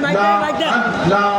لا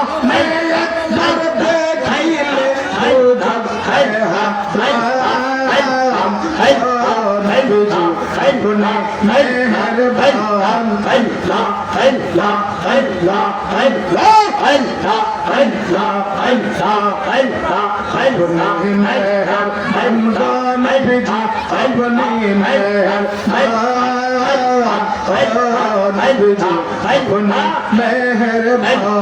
Mehrban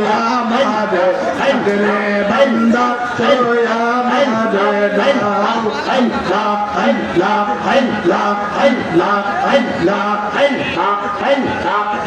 la la la la la